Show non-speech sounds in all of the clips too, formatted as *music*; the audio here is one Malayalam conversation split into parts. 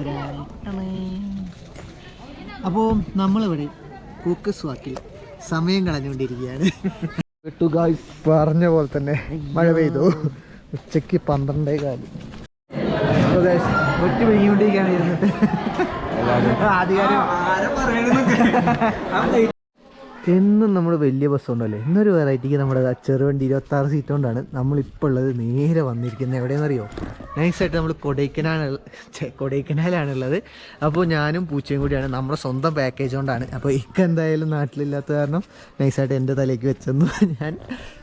ഒരാൾ. അപ്പോൾ നമ്മളിവിടെ കൂക്കസ് വാക്കിൽ സമയം കളഞ്ഞുകൊണ്ടിരിക്കുകയാണ്. പറഞ്ഞ പോലെ തന്നെ മഴ പെയ്തു. ഉച്ചയ്ക്ക് പന്ത്രണ്ടേ കാലം. ഒറ്റ പിടിക്കൊണ്ടിരിക്കുകയാണ് ഇരുന്നിട്ട് ആദ്യകാലം എന്നും നമ്മൾ വലിയ ബസ് ഉണ്ടല്ലേ ഇന്നൊരു വെറൈറ്റിക്ക് നമ്മുടെ ചെറുവണ്ടി ഇരുപത്തി ആറ് സീറ്റ് കൊണ്ടാണ് നമ്മളിപ്പോൾ ഉള്ളത്. നേരെ വന്നിരിക്കുന്നത് എവിടെയെന്നറിയോ നൈസായിട്ട് നമ്മൾ കൊടൈക്കനാൽ കൊടൈക്കനാലാണുള്ളത് അപ്പോൾ ഞാനും പൂച്ചയും കൂടിയാണ്. നമ്മുടെ സ്വന്തം പാക്കേജ് കൊണ്ടാണ്. അപ്പോൾ ഇക്ക എന്തായാലും നാട്ടിലില്ലാത്ത കാരണം നൈസായിട്ട് എന്റെ തലയ്ക്ക് വെച്ചെന്നു. ഞാൻ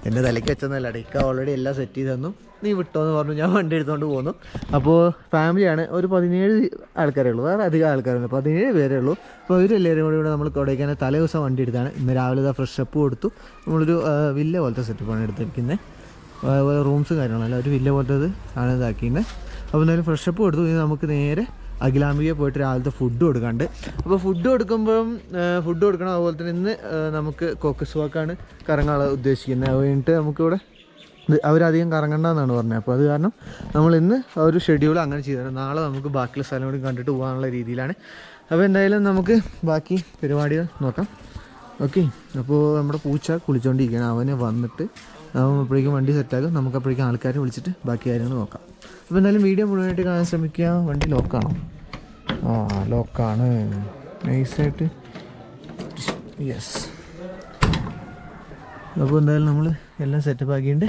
എന്റെ തലയ്ക്ക് വെച്ചെന്നല്ല ഇക്ക ഓൾറെഡി എല്ലാം സെറ്റ് ചെയ്ത് തന്നു. നീ വിട്ടോ എന്ന് പറഞ്ഞു. ഞാൻ വണ്ടി എടുത്തുകൊണ്ട് പോന്നു. അപ്പോൾ ഫാമിലിയാണ് ഒരു പതിനേഴ് ആൾക്കാരേ ഉള്ളൂ. വേറെ അധികം ആൾക്കാരുണ്ട് പതിനേഴ് പേരേ ഉള്ളൂ. അപ്പോൾ ഇവരെല്ലാവരും കൂടി ഇവിടെ നമ്മൾ കൊടൈക്കാനെ തലേ ദിവസം വണ്ടി എടുത്താണ്. ഇന്ന് രാവിലെ ഇതാ ഫ്രഷ് അപ്പ് കൊടുത്തു. നമ്മളൊരു വില്ല പോലത്തെ സെറ്റപ്പാണ് എടുത്തിരിക്കുന്നത് റൂംസും കാര്യങ്ങളല്ല ഒരു വില്ല പോലത്തത് ആണ് ഇതാക്കിയത് അപ്പോൾ എന്തായാലും ഫ്രഷ് അപ്പ് കൊടുത്തു. ഇനി നമുക്ക് നേരെ അഖിലാംബികയെ പോയിട്ട് രാവിലത്തെ ഫുഡ് കൊടുക്കാണ്ട്. അപ്പോൾ ഫുഡ് കൊടുക്കുമ്പം ഫുഡ് കൊടുക്കണം അതുപോലെ തന്നെ ഇന്ന് നമുക്ക് കോക്കസ് വാക്കാണ് കറങ്ങാൻ ഉദ്ദേശിക്കുന്നത് അത് കഴിഞ്ഞിട്ട് നമുക്കിവിടെ അവരധികം കറങ്ങണ്ടെന്നാണ് പറഞ്ഞത്. അപ്പോൾ അത് കാരണം നമ്മൾ ഇന്ന് ഒരു ഷെഡ്യൂൾ അങ്ങനെ ചെയ്തത് നാളെ നമുക്ക് ബാക്കിയുള്ള സ്ഥലം കൂടി കണ്ടിട്ട് പോകാനുള്ള രീതിയിലാണ്. അപ്പോൾ എന്തായാലും നമുക്ക് ബാക്കി പരിപാടികൾ നോക്കാം. ഓക്കെ. അപ്പോൾ നമ്മുടെ പൂച്ച കുളിച്ചുകൊണ്ടിരിക്കുകയാണ് അവനെ വന്നിട്ട് അവൻ അപ്പോഴേക്കും വണ്ടി സെറ്റാക്കും നമുക്ക് അപ്പോഴേക്കും ആൾക്കാരെ വിളിച്ചിട്ട് ബാക്കി കാര്യങ്ങൾ നോക്കാം. അപ്പോൾ എന്തായാലും വീഡിയോ മുഴുവനായിട്ട് കാണാൻ ശ്രമിക്കുക. വണ്ടി ലോക്കാണോ ആ ലോക്കാണ് നൈസായിട്ട് യെസ് അപ്പോൾ എന്തായാലും നമ്മൾ എല്ലാം സെറ്റപ്പ് ആക്കിയിട്ടുണ്ട്.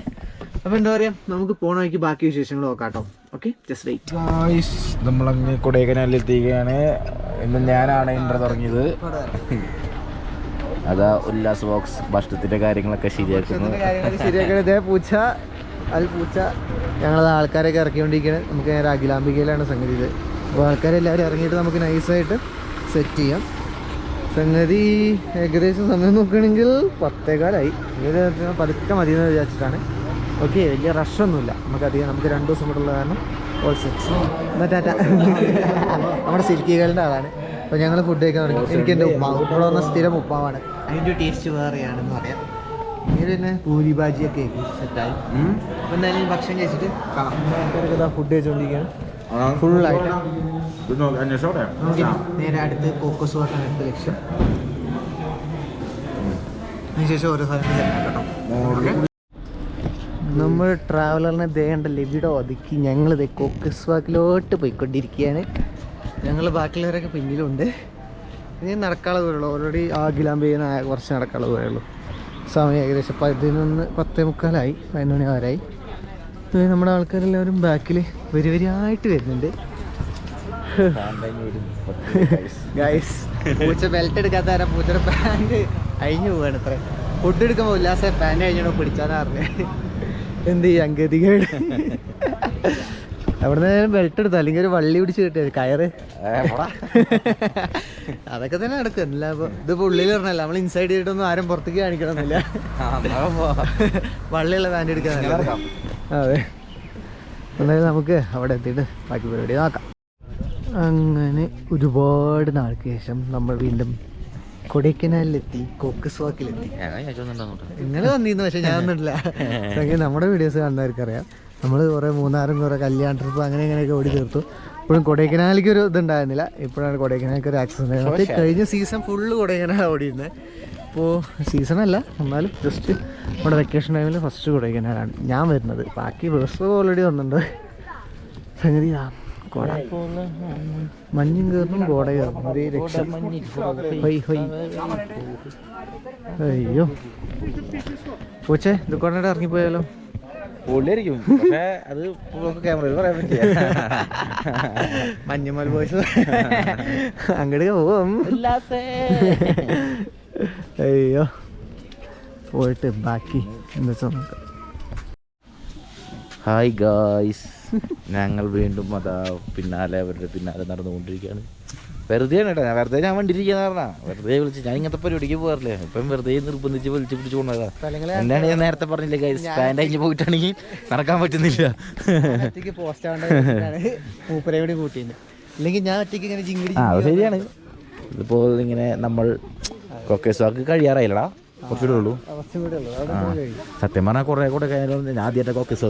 അപ്പോൾ എന്താ പറയുക നമുക്ക് പോണ വഴിക്ക് ബാക്കി വിശേഷങ്ങൾ നോക്കാം കേട്ടോ. ഓക്കെ ജസ്റ്റ് വെയിറ്റ് ഗായ്സ് നമ്മളങ്ങ് കൊടൈക്കനാലിൽ എത്തിക്കുകയാണ് ഇന്ന് ഞാനാണ് ഇന്റർ തുടങ്ങിയത്. അതാ ഉല്ലാസ് ബോക്സ് ഭക്ഷണത്തിന്റെ കാര്യങ്ങളൊക്കെ ശരിയാക്കുന്നു. ശരിയാക്കണേ. ഇതേ പൂച്ച അത് പൂച്ച. ഞങ്ങളത് ആൾക്കാരൊക്കെ ഇറക്കിക്കൊണ്ടിരിക്കുകയാണ് നമുക്ക് നേരെ അഖിലാംബികയിലാണ് സംഗതി ഇത്. അപ്പോൾ ആൾക്കാരെല്ലാവരും ഇറങ്ങിയിട്ട് നമുക്ക് നൈസായിട്ട് സെറ്റ് ചെയ്യാം. സംഗതി ഏകദേശം സമയം നോക്കുകയാണെങ്കിൽ പത്തേകാലായി. പതുക്കെ മതി എന്ന് വിചാരിച്ചിട്ടാണ്. ഓക്കെ വലിയ റഷൊന്നുമില്ല നമുക്ക് അധികം നമുക്ക് രണ്ട് ദിവസം കൂടെ ഉള്ള കാരണം ഓൾ സെറ്റ് എന്നാ ടാറ്റ. നമ്മുടെ സിൽക്കികളുടെ ആളാണ്. അപ്പോൾ ഞങ്ങൾ ഫുഡ് കഴിക്കാൻ തുടങ്ങി. എനിക്ക് എന്റെ ഉപ്പാവ് ഇവിടെ വന്ന സ്ഥിരം ഉപ്പാവാണ്. അതിന്റെ ടേസ്റ്റ് വേറെയാണെന്ന് പറയാം. ഇനി പിന്നെ പൂരി ബാജിയൊക്കെ സെറ്റായി അപ്പോൾ എന്തായാലും ഭക്ഷണം കഴിച്ചിട്ട് കാണാം. ഫുഡ് കഴിച്ചുകൊണ്ടിരിക്കുകയാണ് ഫുള്ളായിട്ട് നേരെ അടുത്ത് കോക്കസ് വാട്ടർ അടുത്ത ലക്ഷ്യം. അതിനുശേഷം ഓരോ സ്ഥലത്ത് നമ്മൾ ട്രാവലറിനെ ദേണ്ട ഇവിടെ ഒതുക്കി ഞങ്ങൾ ഇതേ കോക്കസ് വാക്കിലോട്ട് പോയിക്കൊണ്ടിരിക്കുകയാണ്. ഞങ്ങൾ ബാക്കിയുള്ളവരൊക്കെ പിന്നിലുണ്ട്. ഇനി നടക്കാനുള്ള ദൂരമുള്ളൂ. ഓൾറെഡി ആ ഗിലാമ്പേന്ന് കുറച്ച് നടക്കാനുള്ള ദൂരമുള്ളൂ. സമയം ഏകദേശം പതിനൊന്ന് പത്തേ മുക്കാലായി. പതിനൊന്ന് ഇത് നമ്മുടെ ആൾക്കാരെല്ലാവരും ബാക്കിൽ വരി വരിയായിട്ട് വരുന്നുണ്ട്. ഗൈസ് പൂച്ച ബെൽറ്റ് എടുക്കാത്ത പൂച്ചയുടെ പാന്റ് അഴിഞ്ഞു പോവാണ് ഇത്ര. ഫുഡ് എടുക്കുമ്പോൾ ഉല്ലാസ പാന്റ് അഴിഞ്ഞോ പിടിച്ചാന്നാ പറഞ്ഞത് എന്ത് ചെയ്യാം ഗതികേട് അവിടെ നിന്ന് ബെൽറ്റ് എടുത്തു? അല്ലെങ്കിൽ ഒരു വള്ളി പിടിച്ച് കിട്ടിയത് കയറ്. അതൊക്കെ തന്നെ നടക്കും അല്ല ഇതിപ്പോ ഉള്ളിൽ പറഞ്ഞല്ല നമ്മൾ ഇൻസൈഡ് ചെയ്തിട്ടൊന്നും ആരും പുറത്തേക്ക് കാണിക്കണമെന്നില്ല. വള്ളിയുള്ള പാന്റ് എടുക്കാൻ അതെ. എന്നാലും നമുക്ക് അവിടെ എത്തിയിട്ട് ബാക്കി പരിപാടി നോക്കാം. അങ്ങനെ ഒരുപാട് നാൾക്ക് ശേഷം നമ്മൾ വീണ്ടും കൊടൈക്കനാലിലെത്തി കൊക്കസ് വാക്കിലെത്തി. നിങ്ങൾ വന്നിരുന്നു പക്ഷെ ഞാൻ വന്നിട്ടില്ല. അല്ലെങ്കിൽ നമ്മുടെ വീഡിയോസ് കാണുന്നവർക്ക് അറിയാം നമ്മൾ കുറേ മൂന്നാറും കുറേ കല്യാൺ ട്രിപ്പ് അങ്ങനെ ഇങ്ങനെയൊക്കെ ഓടി തീർത്തു. ഇപ്പോഴും കൊടൈക്കനാലിലേക്ക് ഒരു ഇതുണ്ടായിരുന്നില്ല. ഇപ്പോഴാണ് കൊടൈക്കനാലിക്ക് ഒരു ആക്സസ് കഴിഞ്ഞ സീസൺ ഫുള്ള് കൊടൈക്കനാൽ ഓടിയിരുന്നത്. ഇപ്പോൾ സീസണല്ല എന്നാലും ജസ്റ്റ് നമ്മുടെ വെക്കേഷൻ ടൈമിൽ ഫസ്റ്റ് കൊടൈക്കനാലാണ് ഞാൻ വരുന്നത്. ബാക്കി ബസ് ഓൾറെഡി വന്നിട്ടുണ്ട്. സംഗതി കോട. മഞ്ഞും കയറും കോട കയറും ഒരേ രക്ഷ. ഹൊയ് ഹൊയ്. അയ്യോ. പൂച്ചേ ഇത് കൊണ്ടേ ഇറങ്ങിപ്പോയാലോ? പൊള്ളിയായിരിക്കും. പക്ഷേ അത് ക്യാമറയിൽ പറയാൻ പറ്റില്ല. മഞ്ഞുമൽ ബോയ്സ് അങ്ങോട്ട് പോവും. അയ്യോ. പോയിട്ട് ബാക്കി എന്താ വെച്ചാൽ നോക്കാം ഹായ് ഗായ്സ് ഞങ്ങൾ വീണ്ടും അതാ പിന്നാലെ അവരുടെ പിന്നാലെ നടന്നുകൊണ്ടിരിക്കുകയാണ്. വെറുതെയാണ് കേട്ടോ ഞാൻ വെറുതെ ഞാൻ വണ്ടിയിരിക്കുന്ന പറഞ്ഞാ. വെറുതെ വിളിച്ച് ഞാൻ ഇങ്ങനത്തെ പരിപാടിക്ക് പോകാറില്ലേ? ഇപ്പം വെറുതെ നിർബന്ധിച്ച് വിളിച്ച് പിടിച്ച് കൊണ്ടതാ എന്നാണ് ഞാൻ നേരത്തെ പറഞ്ഞില്ലേ ഗൈസ് സ്റ്റാൻഡ് കഴിഞ്ഞ് പോയിട്ടാണെങ്കിൽ നടക്കാൻ പറ്റുന്നില്ല. ഇല്ലെങ്കിൽ ഞാൻ ഒറ്റയ്ക്ക് ഇങ്ങനെ ശരിയാണ്. ഇതിപ്പോൾ ഇങ്ങനെ നമ്മൾ കൊക്കേസ് വാക്ക് കഴിയാറായില്ലടാ. കുറച്ചുകൂടെ ഉള്ളൂ. സത്യം പറഞ്ഞാൽ കുറേ കൂടെ കഴിഞ്ഞാൽ ഞാൻ ആദ്യമായിട്ട് കോക്കസ്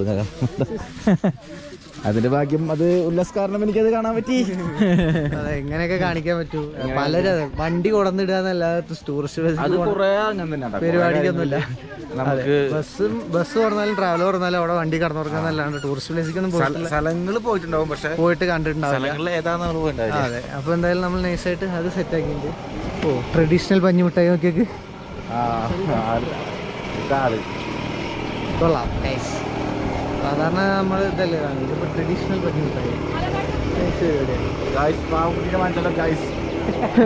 അതിന്റെ ഭാഗ്യം അത് ഉല്ലാസ് കാരണം എനിക്കത് കാണാൻ പറ്റി. അതെ എങ്ങനെയൊക്കെ കാണിക്കാൻ പറ്റൂ. പലരും വണ്ടി കൊടന്നിടാന്നല്ലാതെ ടൂറിസ്റ്റ് പരിപാടിക്കൊന്നുമില്ല. നമുക്ക് ബസ്സും ബസ് തുറന്നാലും ട്രാവൽ തുറന്നാലും അവിടെ വണ്ടി കടന്നു കൊടുക്കാന്നല്ലാണ്ട് ടൂറിസ്റ്റ് പ്ലേസിലേക്കൊന്നും പോയിട്ടില്ല. സ്ഥലങ്ങൾ പോയിട്ടുണ്ടാവും പക്ഷെ പോയിട്ട് കണ്ടിട്ടുണ്ടാവും സ്ഥലങ്ങളിൽ അതെ അപ്പൊ എന്തായാലും നമ്മൾ നൈസായിട്ട് അത് സെറ്റ് ആക്കിയിട്ടുണ്ട്. ഓ ട്രഡീഷണൽ പഞ്ഞി മിഠായി നോക്കിയൊക്കെ കൊള്ളാം. സാധാരണ നമ്മൾ ഇതല്ലേ ഇതിപ്പോ ട്രഡീഷണൽ പഞ്ഞി മിഠായി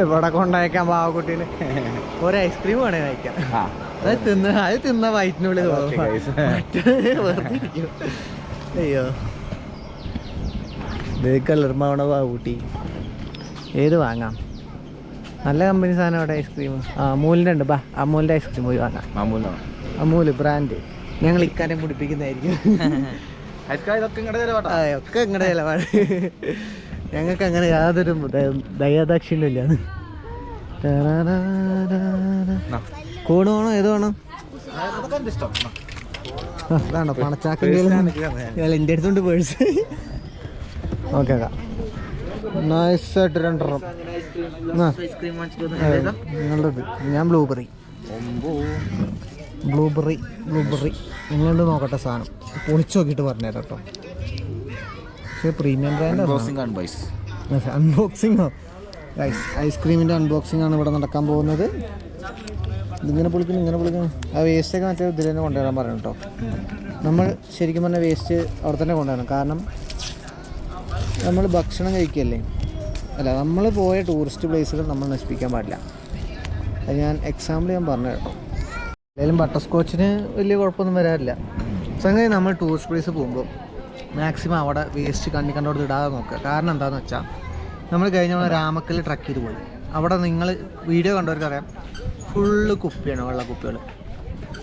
ഇവിടെ കൊണ്ടയക്കാൻ പാവക്കുട്ടീനെ. ഒരു ഐസ്ക്രീം വേണേ കഴിക്കാം അത് തിന്ന് അത് തിന്ന വയറ്റിനുള്ളിൽ അയ്യോ. ഇത് കളർമാവണ പാവൂട്ടി ഏത് വാങ്ങാം? നല്ല കമ്പനി സാധനം അവിടെ ഐസ്ക്രീം ആ അമൂലിന്റെ ഉണ്ട്. ബാ അമൂലിന്റെ ഐസ്ക്രീം പോയി വാങ്ങാം. അമൂൽ ബ്രാൻഡ് ഞങ്ങൾ ഇക്കാര്യം പിടിപ്പിക്കുന്നതായിരിക്കും അതെ ഒക്കെ ഇങ്ങടെ ചിലവാണ്. ഞങ്ങൾക്ക് അങ്ങനെ യാതൊരു ദയ- ദയാദാക്ഷിണ്യം ഇല്ല. കൂണ് വേണോ? ഏത് വേണം? പണച്ചാക്കിന്റെ എന്റെ അടുത്തുണ്ട് പേഴ്സ് ഓക്കെ. നൈസായിട്ട് രണ്ടെണ്ണം. നിങ്ങളുടെ ഞാൻ ബ്ലൂബെറി. Blueberry blueberry. നിങ്ങളുണ്ട് നോക്കട്ടെ സാധനം. പൊളിച്ചു നോക്കിയിട്ട് പറഞ്ഞുതരാം കേട്ടോ. പക്ഷേ പ്രീമിയം ബ്രാൻഡ് അൺബോക്സിംഗ് ഐസ്ക്രീമിന്റെ അൺബോക്സിംഗ് ആണ് ഇവിടെ നടക്കാൻ പോകുന്നത്. ഇതിങ്ങനെ പൊളിക്കുന്നു ഇങ്ങനെ പൊളിക്കുന്നു. ആ വേസ്റ്റൊക്കെ മറ്റേ ഇതിൽ തന്നെ കൊണ്ടുവരാൻ പറയണം കേട്ടോ. നമ്മൾ ശരിക്കും പറഞ്ഞാൽ വേസ്റ്റ് അവിടെ തന്നെ കൊണ്ടുവരണം. കാരണം നമ്മൾ ഭക്ഷണം കഴിക്കുകയല്ലേ അല്ല നമ്മൾ പോയ ടൂറിസ്റ്റ് പ്ലേസുകൾ നമ്മൾ നശിപ്പിക്കാൻ പാടില്ല. അത് ഞാൻ എക്സാമ്പിൾ ഞാൻ പറഞ്ഞു കേട്ടോ എന്തായാലും ബട്ടർ സ്കോച്ചിന് വലിയ കുഴപ്പമൊന്നും വരാറില്ല. സംഗതി നമ്മൾ ടൂറിസ്റ്റ് പ്ലേസ് പോകുമ്പോൾ മാക്സിമം അവിടെ വേസ്റ്റ് കണ്ണി കണ്ടോടത്ത് ഇടാതെ നോക്കുക. കാരണം എന്താണെന്ന് വെച്ചാൽ നമ്മൾ കഴിഞ്ഞ തവണ രാമക്കൽ ട്രക്ക് ചെയ്ത് പോയി. അവിടെ നിങ്ങൾ വീഡിയോ കണ്ടവർക്കറിയാം ഫുള്ള് കുപ്പിയാണ് വെള്ള കുപ്പികൾ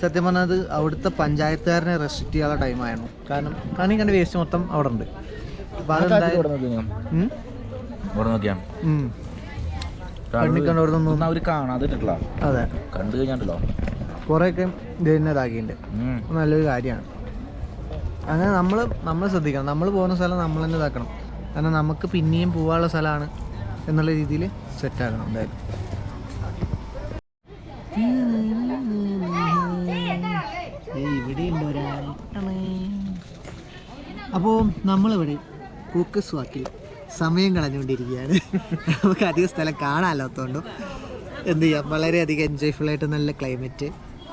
സത്യം പറഞ്ഞാൽ അത് അവിടുത്തെ പഞ്ചായത്തുകാരനെ റെസ്ട്രിക്റ്റ് ചെയ്യാത്ത ടൈമായിരുന്നു കാരണം കണ്ണി കണ്ട വേസ്റ്റ് മൊത്തം അവിടെ ഉണ്ട് ഇവിടെ അതെ. കണ്ടു കഴിഞ്ഞാണ്ടല്ലോ. കുറേയൊക്കെ ഇതാക്കിയിട്ടുണ്ട് നല്ലൊരു കാര്യമാണ്. അങ്ങനെ നമ്മൾ നമ്മൾ ശ്രദ്ധിക്കണം. നമ്മൾ പോകുന്ന സ്ഥലം നമ്മൾ തന്നെ ഇതാക്കണം. കാരണം നമുക്ക് പിന്നെയും പോകാനുള്ള സ്ഥലമാണ് എന്നുള്ള രീതിയിൽ സെറ്റാക്കണം എന്തായാലും. ഒരാൾ അപ്പോൾ നമ്മളിവിടെ? കൂക്കസ് വാക്കിൽ സമയം കളഞ്ഞുകൊണ്ടിരിക്കുകയാണ്. നമുക്ക് അധികം സ്ഥലം കാണാമല്ലാത്തതുകൊണ്ടും എന്ത് ചെയ്യാം? വളരെയധികം എൻജോയ്ഫുള്ളായിട്ട് നല്ല ക്ലൈമറ്റ്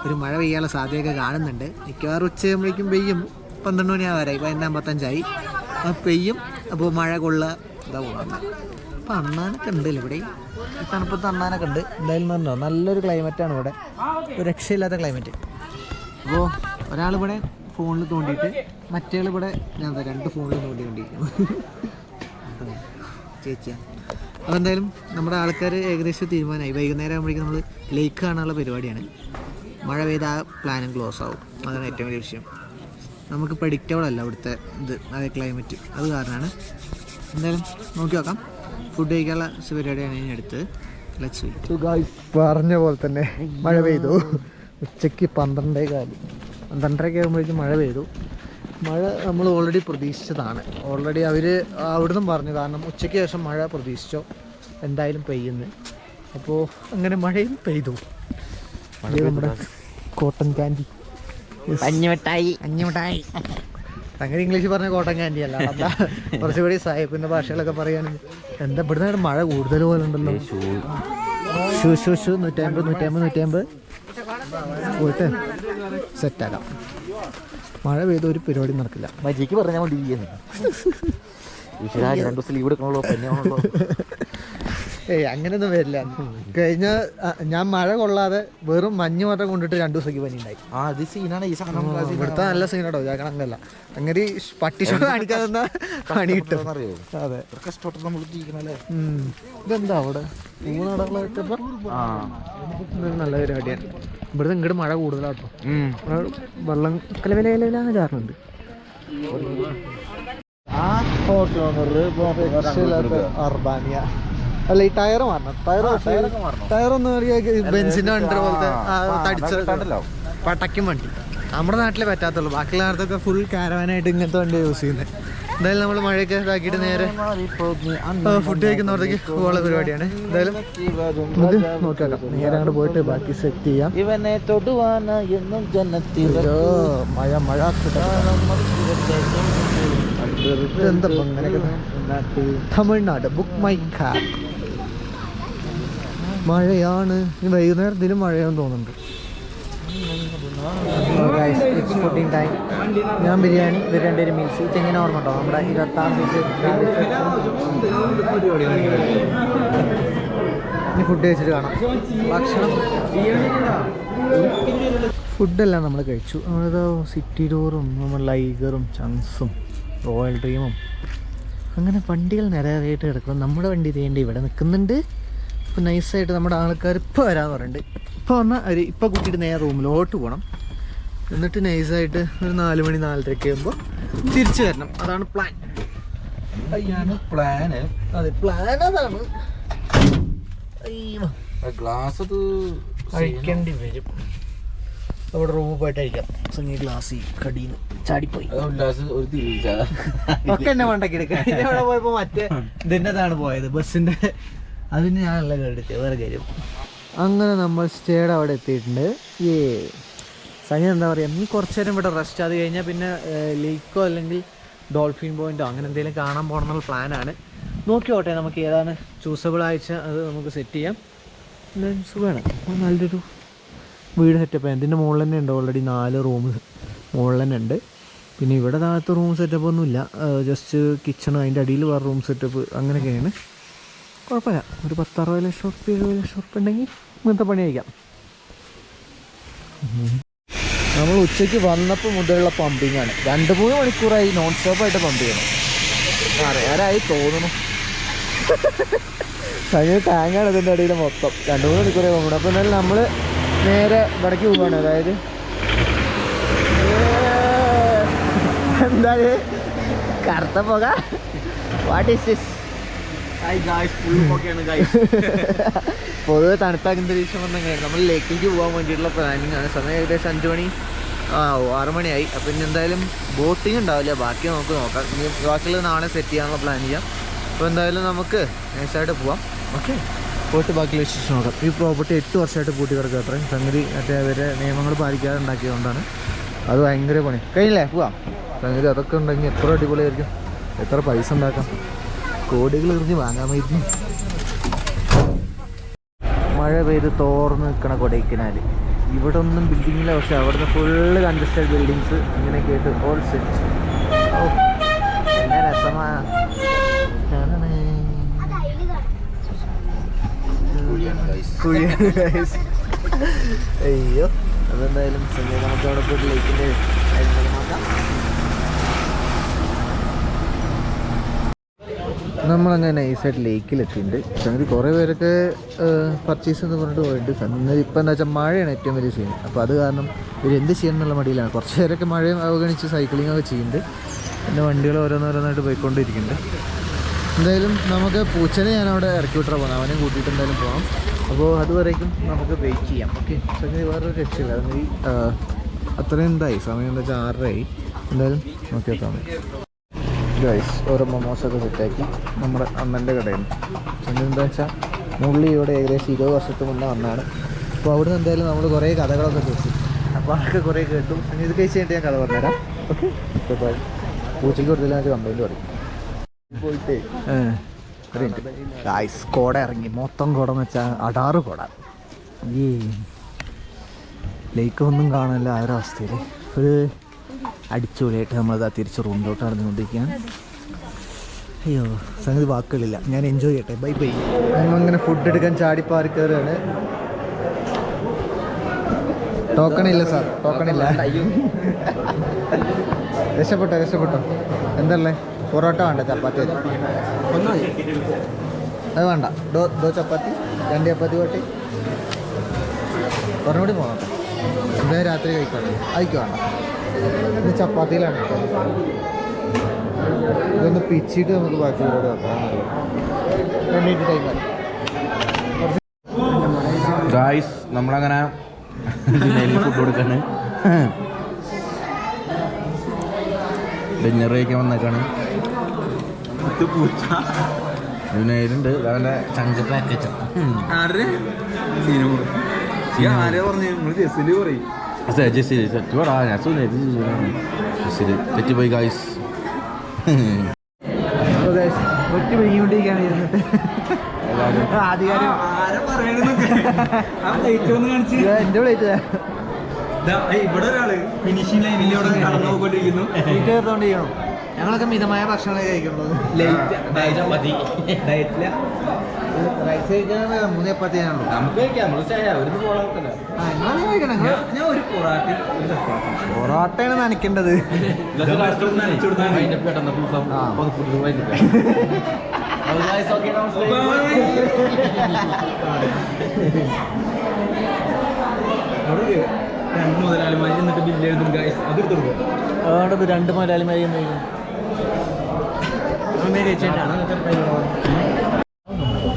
ഒരു മഴ പെയ്യാനുള്ള സാധ്യതയൊക്കെ കാണുന്നുണ്ട്. മിക്കവാറും ഉച്ചയാകുമ്പോഴേക്കും പെയ്യും. പന്ത്രണ്ട് മണിയാവാറായി. പതിനൊന്ന് അമ്പത്തഞ്ചായി ആ പെയ്യും. അപ്പോൾ മഴ കൊള്ളുക ഇതാ പോകുന്നത് അപ്പോൾ അണ്ണാനൊക്കെ ഉണ്ട് ഇവിടെ. ഈ തണുപ്പത്ത് അണ്ണാനൊക്കെ ഉണ്ട്. എന്തായാലും പറഞ്ഞോ നല്ലൊരു ക്ലൈമറ്റാണ് ഇവിടെ. ഒരു രക്ഷയില്ലാത്ത ക്ലൈമറ്റ് അപ്പോൾ ഒരാളിവിടെ ഫോണിൽ തോണ്ടിയിട്ട് മറ്റേ ഇവിടെ ഞാൻ എന്താ രണ്ട് ഫോണിൽ തോണ്ടിക്കൊണ്ടിരിക്കുന്നു. ചേച്ചിയാണ് അപ്പോൾ എന്തായാലും നമ്മുടെ ആൾക്കാർ ഏകദേശം തീരുമാനമായി. വൈകുന്നേരം ആകുമ്പോഴേക്കും നമ്മൾ ലേക്ക് കാണാനുള്ള പരിപാടിയാണ്. മഴ പെയ്ത ആ പ്ലാനും ക്ലോസ് ആവും. അതാണ് ഏറ്റവും വലിയ വിഷയം. നമുക്ക് പ്രഡിക്റ്റബിൾ അല്ല അവിടുത്തെ ഇത് അതായത് ക്ലൈമറ്റ് അത് കാരണമാണ്. എന്തായാലും നോക്കി നോക്കാം. ഫുഡ് കഴിക്കാനുള്ള പരിപാടിയാണ് ഞാൻ എടുത്തത് ലെറ്റ്സ് പറഞ്ഞ പോലെ തന്നെ മഴ പെയ്തു. ഉച്ചയ്ക്ക് പന്ത്രണ്ടേ കാൽ. പന്ത്രണ്ടരയൊക്കെ ആകുമ്പോഴേക്കും മഴ പെയ്തു. മഴ നമ്മൾ ഓൾറെഡി പ്രതീക്ഷിച്ചതാണ്. ഓൾറെഡി അവർ അവിടുന്ന് പറഞ്ഞു കാരണം ഉച്ചയ്ക്ക് ശേഷം മഴ പ്രതീക്ഷിച്ചോ എന്തായാലും പെയ്യുന്നു. അപ്പോൾ അങ്ങനെ മഴയും പെയ്തു. നമ്മുടെ കോട്ടൺ കാൻഡി അഞ്ഞുമിട്ടായി അഞ്ഞുമിട്ടായി അങ്ങനെ ഇംഗ്ലീഷ് പറഞ്ഞ കോട്ടൺ കാൻഡി അല്ല. കുറച്ചുകൂടി സാഹിബിന്റെ ഭാഷകളൊക്കെ പറയുകയാണെങ്കിൽ എന്താ ഇവിടുന്ന് മഴ കൂടുതൽ പോലെ ഉണ്ടല്ലോ ഷൂ ഷൂ ഷൂ നൂറ്റമ്പത് നൂറ്റമ്പത് നൂറ്റമ്പത്. പോയിട്ട് സെറ്റാക്കാം. മഴ പെയ്ത ഒരു പരിപാടി നടക്കില്ല. മജിക്ക് പറഞ്ഞാൽ മതി. രണ്ടു ദിവസം ലീവ് എടുക്കണല്ലോ പഞ്ഞാണല്ലോ *laughs* ഏയ് അങ്ങനെയൊന്നും വരില്ല. കഴിഞ്ഞ ഞാൻ മഴ കൊള്ളാതെ വെറും മഞ്ഞ് മാത്രം കൊണ്ടിട്ട് രണ്ടു ദിവസത്തേക്ക് പനി ഉണ്ടായി ആ അത് സീനാണ്. ഈ സാധനം ഇവിടുത്തെ നല്ല സീനാട്ടോ. അങ്ങനല്ല അങ്ങനെ പട്ടിഷോ കാണിക്കാതെ പണി കിട്ടും. അറിയോ അതെ. കഷ്ടപ്പെട്ട് നമ്മൾ ജീവിക്കണല്ലേ ഇതെന്താ അവിടെ? നല്ല പരിപാടിയാണ്. ഇവിടുന്ന് ഇങ്ങോട്ട് മഴ കൂടുതലാട്ടോ. വെള്ളം കലവില ചാറുന്നുണ്ട്. ആ ഫോട്ടോ അർബാനിയ. അല്ല ഈ ടയർ മാറണം. ടയർ. ടയർ ഒന്ന് ബെഞ്ചിന്റെ വണ്ടി പോലത്തെ ആ, പട്ടയ്ക്കും വണ്ടി. നമ്മുടെ നാട്ടിലെ പറ്റാത്തുള്ളൂ. ബാക്കിയുള്ള നേരത്തൊക്കെ ഫുൾ കാരവാനായിട്ട് ഇങ്ങനത്തെ വണ്ടി യൂസ് ചെയ്യുന്നത് എന്തായാലും നമ്മൾ മഴയൊക്കെ ഇതാക്കിയിട്ട് നേരെ ഫുഡ് കഴിക്കുന്നവർക്ക് പോകുന്ന പരിപാടിയാണ്. എന്തായാലും നമുക്ക് നോക്കാം നേരെ അങ്ങോട്ട് പോയിട്ട് ബാക്കി സെറ്റ് ചെയ്യാം. ഇവനെ തൊടുവാന എന്നും ജനത്തിൽ മഴ മഴ. എന്താ? തമിഴ്നാട് ബുക്ക് മൈ കാർ മഴയാണ്. ഇനി വൈകുന്നേരത്തിലും മഴയാണെന്ന് തോന്നുന്നുണ്ട്. ഞാൻ ബിരിയാണി ഇവർ രണ്ടുപേരും മീൽസ് ചെങ്ങനെ ഓർമ്മ ഉണ്ടോ? നമ്മുടെ ഇരുപത്താം ഇനി ഫുഡ് കഴിച്ചിട്ട് കാണാം. ഭക്ഷണം. ഫുഡെല്ലാം നമ്മൾ കഴിച്ചു. നമ്മളിത് സിറ്റി ടൂറും നമ്മൾ ലൈഗറും ചങ്സും റോയൽ ഡ്രീമും അങ്ങനെ വണ്ടികൾ നിരയായിട്ട് കിടക്കണം നമ്മുടെ വണ്ടി തേണ്ടി ഇവിടെ നിൽക്കുന്നുണ്ട്. ഇപ്പോൾ നൈസായിട്ട് നമ്മുടെ ആൾക്കാർ ഇപ്പോൾ വരാമെന്ന് പറയുന്നുണ്ട് ഇപ്പോൾ വന്നാൽ അവർ ഇപ്പോൾ കൂട്ടിയിട്ട് നേരെ റൂമിലോട്ട് പോകണം എന്നിട്ട് നൈസായിട്ട് ഒരു നാല് മണി നാലരയ്ക്ക് ആകുമ്പോൾ തിരിച്ചു വരണം. അതാണ് പ്ലാൻ അയ്യാണ് പ്ലാന് അതെ പ്ലാൻ അതാണ്. ഗ്ലാസ് അത് കഴിക്കേണ്ടി വരും. അവിടെ റൂമിൽ പോയിട്ട് കഴിക്കാം സംഗീ ഗ്ലാസ് കടീന്ന് ചാടിപ്പോയി. ഒക്കെ എന്നെ മണ്ടക്കി എടുക്കാം അവിടെ പോയപ്പോ മറ്റേ ഇതിന്റെതാണ് പോയത്. ബസ്സിന്റെ അതിന് ഞാനല്ല കേട്ടിട്ട് വേറെ കാര്യം. അങ്ങനെ നമ്മൾ സ്റ്റേഡ് അവിടെ എത്തിയിട്ടുണ്ട്. ഈ സനി എന്താ പറയുക നീ കുറച്ച് നേരം ഇവിടെ റെസ്റ്റ് അത് കഴിഞ്ഞാൽ പിന്നെ ലേക്കോ അല്ലെങ്കിൽ ഡോൾഫിൻ പോയിന്റോ അങ്ങനെ എന്തെങ്കിലും കാണാൻ പോകണം എന്നുള്ള പ്ലാനാണ് നോക്കിയോട്ടെ നമുക്ക് ഏതാണ് ചൂസബിൾ ആഴ്ച അത് നമുക്ക് സെറ്റ് ചെയ്യാം. സുഖമാണ് നല്ലൊരു വീട് സെറ്റപ്പ് ഇതിന്റെ മുകളിൽ തന്നെ ഉണ്ട് ഓൾറെഡി നാല് റൂം മുകളിൽ തന്നെ ഉണ്ട്. പിന്നെ ഇവിടെ താഴത്ത് റൂം സെറ്റപ്പ് ഒന്നുമില്ല. ജസ്റ്റ് കിച്ചൺ അതിന്റെ അടിയിൽ വേറെ റൂം സെറ്റപ്പ് അങ്ങനെയൊക്കെയാണ്. കുഴപ്പമില്ല. ഒരു പത്തറുപത് ലക്ഷം ഉറുപ്പ്യ എഴുപത് ലക്ഷം ഉറുപ്പ്യ ഉണ്ടെങ്കിൽ ഇങ്ങനത്തെ പണി കഴിക്കാം നമ്മൾ ഉച്ചയ്ക്ക് വന്നപ്പോൾ മുതലുള്ള പമ്പിങ് ആണ്. രണ്ട് മൂന്ന് മണിക്കൂറായി നോൺ സ്റ്റോപ്പായിട്ട് പമ്പ് ചെയ്യണം. അറിയാറായി തോന്നുന്നു. കഴിഞ്ഞ ടാങ്ങാണ് ഇതിന്റെ ഇടയിൽ മൊത്തം. രണ്ട് മൂന്ന് മണിക്കൂറായി പമ്പ് അപ്പോൾ എന്നാലും നമ്മൾ നേരെ ഇവിടേക്ക് പോവുകയാണ് അതായത് എന്താ കറുത്ത പോക? വാട്ട് ഈസ് ദിസ് *laughs* പൊതുവെ തണുത്ത അന്തരീക്ഷം വന്നെങ്ങനെയാണ് നമ്മൾ ലേക്കിലേക്ക് പോകാൻ വേണ്ടിയിട്ടുള്ള പ്ലാനിങ് ആണ്. സമയം ഏകദേശം അഞ്ചു മണി ആ ആറ് മണിയായി. അപ്പം ഇനി എന്തായാലും ബോട്ടിങ് ഉണ്ടാവില്ല. ബാക്കി നമുക്ക് നോക്കാം. ഇനി ബാക്കിയുള്ളത് നാളെ സെറ്റ് ചെയ്യാനുള്ള പ്ലാൻ ചെയ്യാം. അപ്പോൾ എന്തായാലും നമുക്ക് നൈസായിട്ട് പോവാം. ഓക്കെ പോയിട്ട് ബാക്കി വിശേഷം നോക്കാം. ഈ പ്രോപ്പർട്ടി എട്ട് വർഷമായിട്ട് പൂട്ടി കിടക്കുക അത്രയും. സംഗതി മറ്റേ അവരെ നിയമങ്ങൾ പാലിക്കാതെ ഉണ്ടാക്കിയതുകൊണ്ടാണ്. അത് ഭയങ്കര പണി. കഴിഞ്ഞില്ലേ? പോവാം. സംഗതി അതൊക്കെ ഉണ്ടെങ്കിൽ എത്ര അടിപൊളിയായിരിക്കും. എത്ര പൈസ ഉണ്ടാക്കാം. കോടികൾ എറിഞ്ഞ് വാങ്ങാമായിരുന്നു മഴ പെയ്ത് തോർന്ന് നിൽക്കണ കൊടൈക്കനാൽ ഇവിടെ ഒന്നും ബിൽഡിങ്ങില്ല പക്ഷെ അവിടുന്ന് ഫുള്ള് കൺജസ്റ്റഡ് ബിൽഡിങ്സ് ഇങ്ങനെ കേട്ട് ഓൾ സെറ്റ് എന്നാ രസമാ. അയ്യോ അതെന്തായാലും നമുക്ക് അവിടെ പോയിട്ട് ലേക്കിന്റെ കാര്യങ്ങളൊക്കെ നോക്കാം നമ്മളങ്ങനെ നൈസായിട്ട് ലേക്കിലെത്തിയിട്ടുണ്ട് സംഗതി കുറേ പേരൊക്കെ പർച്ചേസ് എന്ന് പറഞ്ഞിട്ട് പോയിട്ട് സംഗതി ഇപ്പം എന്താ വെച്ചാൽ മഴയാണ് ഏറ്റവും വലിയ സീൻ അപ്പോൾ അത് കാരണം ഇവർ എന്ത് ചെയ്യണം എന്നുള്ള മടിയിലാണ്. കുറച്ച് പേരൊക്കെ മഴയും അവഗണിച്ച് സൈക്ലിംഗ് ഒക്കെ ചെയ്യുന്നുണ്ട്. പിന്നെ വണ്ടികൾ ഓരോന്നോരോന്നായിട്ട് പോയിക്കൊണ്ടിരിക്കുന്നുണ്ട്. എന്തായാലും നമുക്ക് പൂച്ചനെ ഞാൻ അവിടെ ഇറക്കി വിട്ടാൽ പോകണം അവനെയും കൂട്ടിയിട്ട് എന്തായാലും പോകാം അപ്പോൾ അതുവരേക്കും നമുക്ക് വെയിറ്റ് ചെയ്യാം. ഓക്കെ സംഗതി വേറൊരു രക്ഷയില്ല. അത്രയും എന്തായി? സമയം എന്താ വെച്ചാൽ ആറരയായി. എന്തായാലും നോക്കി വെക്കാം ഗൈസ് ഓരോ മൊമോസൊക്കെ സെറ്റാക്കി നമ്മുടെ അണ്ണന്റെ കടയിൽ നിന്ന്. എന്താ വെച്ചാൽ മുള്ളി ഇവിടെ ഏകദേശം ഇരുപത് വർഷത്തിന് മുന്നേ വന്നാണ് അപ്പോൾ അവിടെ നിന്ന് എന്തായാലും നമ്മൾ കുറേ കഥകളൊക്കെ കേട്ടു. അപ്പോൾ അതൊക്കെ കുറേ കേട്ടു. ഇനി ഇത് കഴിച്ച് കഴിഞ്ഞിട്ട് ഞാൻ കഥ പറഞ്ഞുതരാം. ഓക്കെ ബൈ പൂച്ചയ്ക്ക് കൊടുത്തില്ല വെച്ചാൽ കംപ്ലൈന്റ് പറയും. പോയിട്ട്. ഗൈസ് കോട ഇറങ്ങി. മൊത്തം കോട എന്ന് വെച്ചാൽ അടാറ് കോട. ഈ ലേക്ക് ഒന്നും കാണില്ല ആ ഒരു അവസ്ഥയിൽ ഒരു അടിച്ചുപൊളിയായിട്ട് നമ്മളത് തിരിച്ച് റൂമിലോട്ട് നടന്നുകൊണ്ടിരിക്കുകയാണ്. അയ്യോ സംഗതി വാക്കുകളില്ല. ഞാൻ എൻജോയ് ചെയ്യട്ടെ. ബൈ ബൈ അങ്ങനെ ഫുഡ് എടുക്കാൻ ചാടിപ്പാറി കയറുകയാണ് ടോക്കൺ ഇല്ല സാർ ടോക്കൺ ഇല്ല രക്ഷപ്പെട്ടോ രക്ഷപ്പെട്ടോ. എന്തല്ലേ? പൊറോട്ട വേണ്ട ചപ്പാത്തി. അത് വേണ്ട. ഡോ ഡോ ചപ്പാത്തി രണ്ട് ചപ്പാത്തി പോട്ടെ കൂടി പോകട്ടെ എന്തായാലും രാത്രി കഴിക്കണം അതിക്ക് വേണ്ട ഇത് ചപ്പാത്തിയിലാണ്. ഇതൊന്ന് പിച്ചിട്ട് നമുക്ക് ബാക്കി കൂടെ ഗായ്സ് നമ്മളങ്ങനെ ഫുഡ് കൊടുക്കാണ്. ഡിന്നർ കഴിക്കാൻ വന്നേക്കാണ്. വിനയിലുണ്ട് അവന്റെ ചങ്ക പാക്കറ്റ് ആരുടെ? പറഞ്ഞു? നിങ്ങൾ ജസിൽ പറയും. ജസ്സിൽ സെറ്റുവാടാ ഞാൻ ജസ്സിൽ തെറ്റിപ്പോയി ഗായ്സ് ഒറ്റ പിഴിഞ്ഞുകൊണ്ടിരിക്കുകയാണ് ഇരുന്നിട്ട് ആദ്യകാര്യം ആരെ പറയണെന്നൊക്കെ ആ പ്ലേറ്റ് ഇവിടെ ഒരാൾ ഫിനിഷിംഗ് ലൈനിലൂടെ കടന്നു പോയിക്കൊണ്ടിരിക്കുന്നു ഞങ്ങളൊക്കെ മിതമായ ഭക്ഷണം കഴിക്കുള്ളത് ഡയറ്റില്ല റൈസ് കഴിക്കാൻ മൂന്ന് ചപ്പാത്തിയാണല്ലോ നമുക്ക് കഴിക്കാം നമ്മൾ ഒരു പോകാൻ ആ നിങ്ങളത് കഴിക്കണം ഞാൻ ഒരു പൊറാട്ടി പൊറോട്ടയാണ് നനയ്ക്കേണ്ടത്. *laughs* *laughs* രണ്ട് മുതലാളിമാരി എന്നിട്ട് ബില്ല് എഴുതും ഗൈസ് അത് എടുത്തു രണ്ട് മുതലാളിമാരി മലയാളിമാരി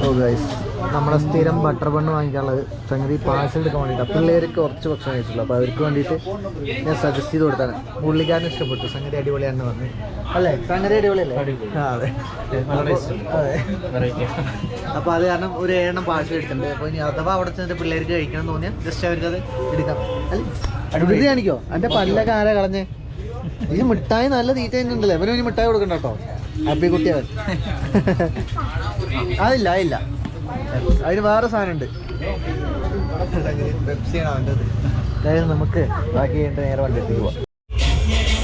ഓ ഗൈസ് നമ്മളെ സ്ഥിരം ബട്ടർ ബണ്ണ് വാങ്ങിക്കാനുള്ളത് സംഗതി പാഴ്സൽ എടുക്കാൻ വേണ്ടിയിട്ട്. പിള്ളേർക്ക് കുറച്ച് ഭക്ഷണം കഴിച്ചുള്ളൂ അപ്പോൾ അവർക്ക് വേണ്ടിയിട്ട് ഞാൻ സജസ്റ്റ് ചെയ്ത് കൊടുത്താണ്. പുള്ളിക്കാരന് ഇഷ്ടപ്പെട്ടു. സംഗതി അടിപൊളിയാണെന്ന് പറഞ്ഞു. അല്ലേ? സംഗതി അടിപൊളിയല്ലേ? അതെ. അതെ. അപ്പോൾ അത് കാരണം ഒരു ഏഴെണ്ണം പാഴ്സൽ എടുത്തിട്ടുണ്ട്. അപ്പോൾ ഇനി അഥവാ അവിടെ ചെന്നിട്ട് പിള്ളേർക്ക് കഴിക്കണം എന്ന് തോന്നിയാൽ ജസ്റ്റ് അവർക്ക് അത് എടുക്കാം. അല്ലേ? അടിപൊളി. കാണിക്കോ? എന്റെ പല്ലൊക്കെ ആരാ കളഞ്ഞേ? ഈ മിഠായി നല്ല തീറ്റ തന്നെ ഉണ്ടല്ലേ ഇവനും ഇനി മിഠായി കൊടുക്കണ്ട കേട്ടോ. ഹാപ്പി കുട്ടിയവൻ *laughs* അതില്ല അതില്ല. അതിന് വേറെ സാധനമുണ്ട്. അതായത് നമുക്ക് ബാക്കി കഴിഞ്ഞിട്ട് നേരെ വണ്ടി പോവാം.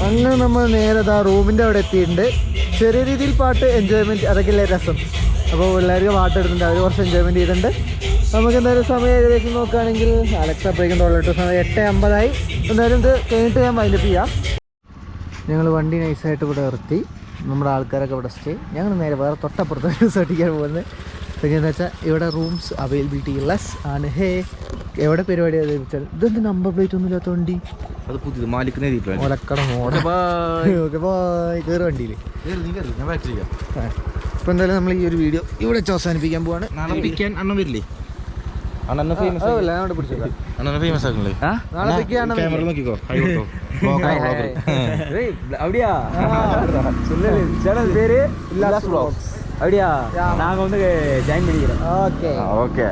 അങ്ങനെ നമ്മൾ നേരെ ഇതാ റൂമിന്റെ അവിടെ എത്തിയിട്ടുണ്ട്. ചെറിയ രീതിയിൽ പാട്ട് എൻജോയ്മെന്റ് അതൊക്കെ അല്ലേ രസം. അപ്പോൾ പിള്ളേർക്ക് പാട്ട് എടുത്തിട്ടുണ്ട്. അവർ കുറച്ച് എൻജോയ്മെന്റ് ചെയ്തിട്ടുണ്ട്. നമുക്ക് എന്തായാലും സമയം ഏകദേശം നോക്കുകയാണെങ്കിൽ അലക്സ അപ്പോഴേക്കും തോളിട്ട് സമയം എട്ട് അമ്പതായി. എന്തായാലും ഇത് കഴിഞ്ഞിട്ട് ഞാൻ വൈൻഡപ്പ് ചെയ്യാം. ഞങ്ങൾ വണ്ടി നൈസായിട്ട് ഇവിടെ നിർത്തി. നമ്മുടെ ആൾക്കാരൊക്കെ ഇവിടെ സ്റ്റേ ഞങ്ങൾ നേരെ വേറെ തൊട്ടപ്പുറത്ത് റിസോർട്ടിക്കാൻ പോകുന്നത്. എന്താ വെച്ചാൽ ഇവിടെ റൂംസ് അവൈലബിലിറ്റി ലെസ് ആണ്. ഹേ എവിടെ പരിപാടി അത് വെച്ചാൽ? ഇതെന്ത് നമ്പർ പ്ലേറ്റ് ഒന്നും ഇല്ലാത്ത വണ്ടി? അത് പുതിയത് മാലിക്കുന്ന ഒലക്കട മോഡൽ. ഓക്കെ ബായ് കയറി വണ്ടിയിൽ അപ്പോൾ എന്തായാലും നമ്മൾ ഈ ഒരു വീഡിയോ ഇവിടെ വെച്ച് അവസാനിപ്പിക്കാൻ പോവാണ്. നാളെ പിക്കാൻ അണ്ണൻ വരില്ലേ? ಅಣ್ಣನ ಫೇಮಸ್ ಇಲ್ಲ ನೋಡಿ ಬಿಡಿಸಿದ ಅಣ್ಣನ ಫೇಮಸ್ ಆಗಲಿ ನಾನು ಅದಕ್ಕೆ ಅಣ್ಣ ಕ್ಯಾಮೆರಾ ನೋಕಿಕೋ ಹೈ ಫೋಟೋ ಬ್ಲಾಗ್ ರೇ அப்படியா சொல்லு சேனல் பேரு இல்லாஸ் ಬ್ಲಾಗ್ಸ್ அப்படியா நாங்க வந்து ஜாயின் பண்ணிக்கிறோம் ஓகே ஓகே